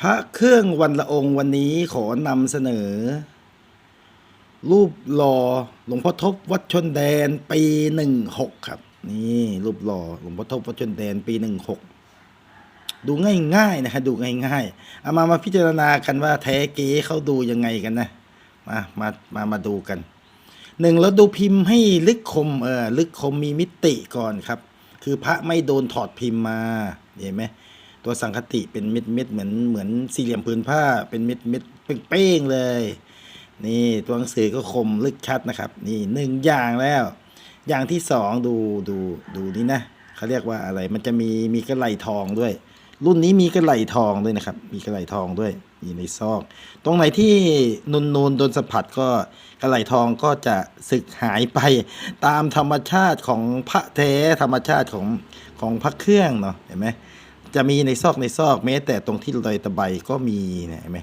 พระเครื่องวันละองค์วันนี้ขอนำเสนอ รูปหล่อหลวงพ่อทบวัดชนแดนปีหนึ่งหกครับ นี่รูปหล่อหลวงพ่อทบวัดชนแดนปีหนึ่งหกดูง่ายๆนะฮะดูง่ายๆเอามามาพิจารณากันว่าแท้เก๊เขาดูยังไงกันนะมามามามาดูกันหนึ่งเราดูพิมพ์ให้ลึกคมเออลึกคมมีมิติก่อนครับ คือพระไม่โดนถอดพิมพ์มาเห็นไหม ตัวสังคติเป็นเม็ดเม็ดเหมือนเหมือนสี่เหลี่ยมผืนผ้าเป็นเม็ดเม็ดเป้งๆเลย นี่ตัวหนังสือก็คมลึกชัดนะครับ นี่หนึ่งอย่างแล้ว อย่างที่สองดูดูดูนี่นะเขาเรียกว่าอะไรมันจะมีมีกระไหลทองด้วย รุ่นนี้มีกระไหลทองด้วยนะครับ มีกระไหลทองด้วยอยู่ในซอก ตรงไหนที่นูนนูนๆโดนสัมผัสก็กระไหลทองก็จะสึกหายไปตามธรรมชาติของพระแท้ธรรมชาติของของพระเครื่องเนาะเห็นไหม จะมีในซอกในซอกแม้แต่ตรงที่รอยตะไบก็มีนะเห็นไหม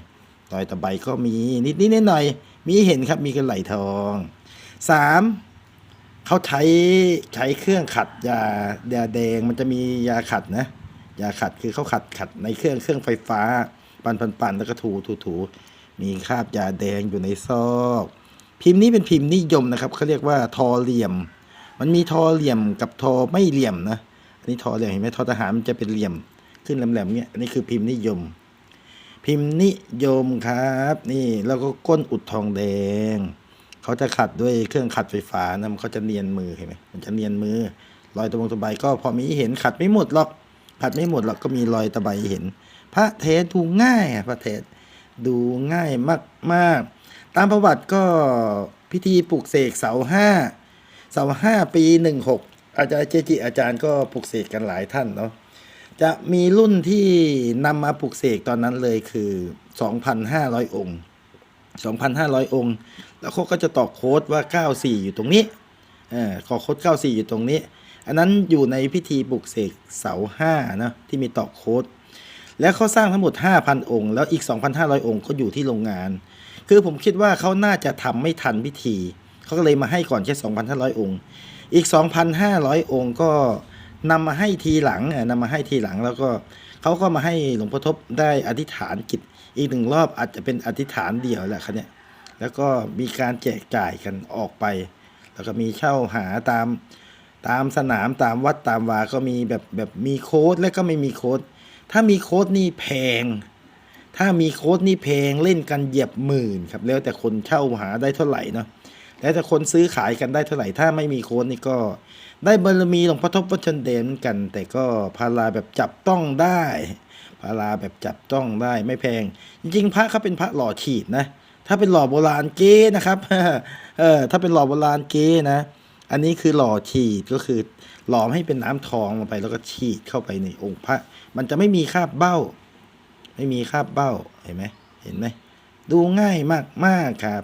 รอยตะไบก็มีนิดนิดหน่อยๆมีเห็นครับมีกระไหลทองสามเขาใช้ใช้เครื่องขัดยายาแดงมันจะมียาขัดนะยาขัดคือเขาขัดขัดในเครื่องเครื่องไฟฟ้า ปันปันปันแล้วก็ถูถูถูมีคราบยาแดงอยู่ในซอก พิมพ์นี้เป็นพิมพ์นิยมนะครับเขาเรียกว่าทอเหลี่ยม มันมีทอเหลี่ยมกับทอไม่เหลี่ยมนะอันนี้ทอเหลี่ยมเห็นไหมทอทหารมันจะเป็นเหลี่ยม ขึ้นแหลมๆเนี่ยอันนี้คือพิมพ์นิยม พิมพ์นิยมครับ นี่แล้วก็ก้นอุดทองแดง เขาจะขัดด้วยเครื่องขัดไฟฟ้านะมันเขาจะเนียนมือเห็นไหมมันจะเนียนมือ รอยตะบงตะไบก็พอมีเห็นขัดไม่หมดหรอกขัดไม่หมดหรอกก็มีรอยตะไบเห็น พระเทศดูง่ายอะพระเทศดูง่ายมากๆ ตามประวัติก็พิธีปลุกเสกเสาห้าเสาห้าปีหนึ่งหกอาจารย์เจจิอาจารย์ก็ปลุกเสกกันหลายท่านเนาะ จะมีรุ่นที่นำมาปลุกเสกตอนนั้นเลยคือ 2,500 องค์ 2,500 องค์ แล้วเขาก็จะตอกโค้ดว่า 94 อยู่ตรงนี้เออขอโค้ด 94 อยู่ตรงนี้ อันนั้นอยู่ในพิธีปลุกเสกเสาห้านะที่มีตอกโค้ด แล้วเขาสร้างทั้งหมด 5,000 องค์ แล้วอีก 2,500 องค์ก็อยู่ที่โรงงาน คือผมคิดว่าเขาน่าจะทำไม่ทันพิธี เขาก็เลยมาให้ก่อนแค่ 2,500 องค์ อีก 2,500 องค์ก็ นำมาให้ทีหลังเอ่อนำมาให้ทีหลังแล้วก็เขาก็มาให้หลวงพ่อทบได้อธิษฐานกิจอีกหนึ่งรอบอาจจะเป็นอธิษฐานเดียวแหละครับเนี่ยแล้วก็มีการแจกจ่ายกันออกไป แล้วก็มีเช่าหาตามตามสนามตามวัดตามวาก็มีแบบแบบมีโค้ดและก็ไม่มีโค้ดถ้ามีโค้ดนี่แพง ถ้ามีโค้ดนี่แพงเล่นกันเหยียบหมื่นครับแล้วแต่คนเช่าหาได้เท่าไหร่เนาะ แล้วแต่คนซื้อขายกันได้เท่าไหร่ถ้าไม่มีโค้ดนี่ก็ได้บารมีหลวงพ่อทบวัชนเดนเหมือนกัน แต่ก็พาราแบบจับต้องได้พาราแบบจับต้องได้ไม่แพง จริงๆพระเขาเป็นพระหล่อฉีดนะถ้าเป็นหล่อโบราณเก้นะครับเออถ้าเป็นหล่อโบราณเก้นะ อันนี้คือหล่อฉีดก็คือหล่อให้เป็นน้ำทองลงไปแล้วก็ฉีดเข้าไปในองค์พระ มันจะไม่มีคราบเบ้า ไม่มีคราบเบ้าเห็นไหมเห็นไหมดูง่ายมากมากๆครับ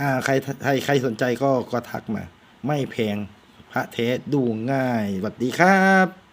อ่าใครใครใครสนใจก็ก็ทักมา ไม่แพงพระเทศดูง่ายสวัสดีครับ